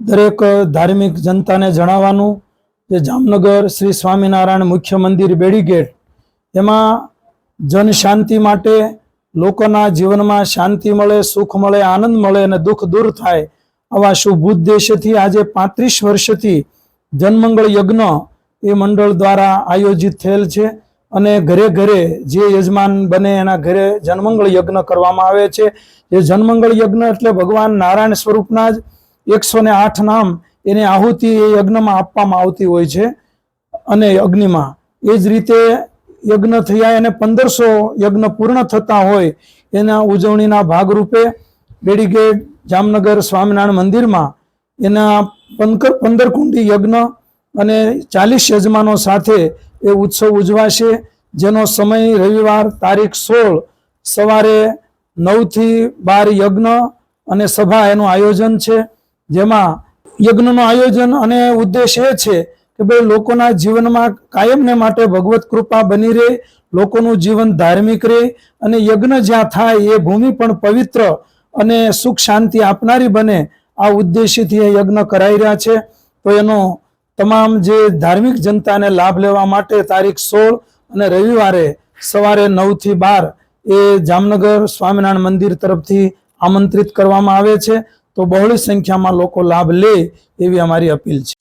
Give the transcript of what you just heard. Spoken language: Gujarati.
દરેક ધાર્મિક જનતાને જણાવવાનું કે જામનગર શ્રી સ્વામિનારાયણ મુખ્ય મંદિર બેડીગેટ એમાં જન શાંતિ માટે લોકોના જીવનમાં શાંતિ મળે, સુખ મળે, આનંદ મળે અને દુઃખ દૂર થાય આવા શુભ ઉદ્દેશ્યથી આજે પાંત્રીસ વર્ષથી જનમંગળ યજ્ઞ એ મંડળ દ્વારા આયોજિત થયેલ છે અને ઘરે ઘરે જે યજમાન બને એના ઘરે જનમંગળ યજ્ઞ કરવામાં આવે છે. એ જન્મંગળ યજ્ઞ એટલે ભગવાન નારાયણ સ્વરૂપના જ એકસો ને આઠ નામ એની આહુતિ એ યજ્ઞમાં આપવામાં આવતી હોય છે અને અગ્નિમાં એ જ રીતે યજ્ઞ થયા એને પંદરસો યજ્ઞ પૂર્ણ થતા હોય એના ઉજવણીના ભાગરૂપે બેડીગેટ જામનગર સ્વામિનારાયણ મંદિરમાં એના પંદર પંદર કુંડી યજ્ઞ અને ચાલીસ યજમાનો સાથે એ ઉત્સવ ઉજવાશે, જેનો સમય રવિવાર તારીખ સોળ, સવારે નવથી બાર યજ્ઞ અને સભા એનું આયોજન છે. જેમાં યજ્ઞનું આયોજન અને ઉદ્દેશ એ છે કે ભાઈ લોકોના જીવનમાં કાયમને માટે ભગવત કૃપા બની રહે, લોકોનું જીવન ધાર્મિક રહે અને યજ્ઞ જ્યાં થાય એ ભૂમિ પણ પવિત્ર અને સુખ શાંતિ આપનારી બને આ ઉદ્દેશ્યથી એ યજ્ઞ કરાઈ રહ્યા છે. તો એનો તમામ જે ધાર્મિક જનતાને લાભ લેવા માટે તારીખ સોળ અને રવિવારે સવારે નવથી બાર એ જામનગર સ્વામિનારાયણ મંદિર તરફથી આમંત્રિત કરવામાં આવે છે. તો બહોળી સંખ્યામાં લોકો લાભ લે એવી અમારી અપીલ છે.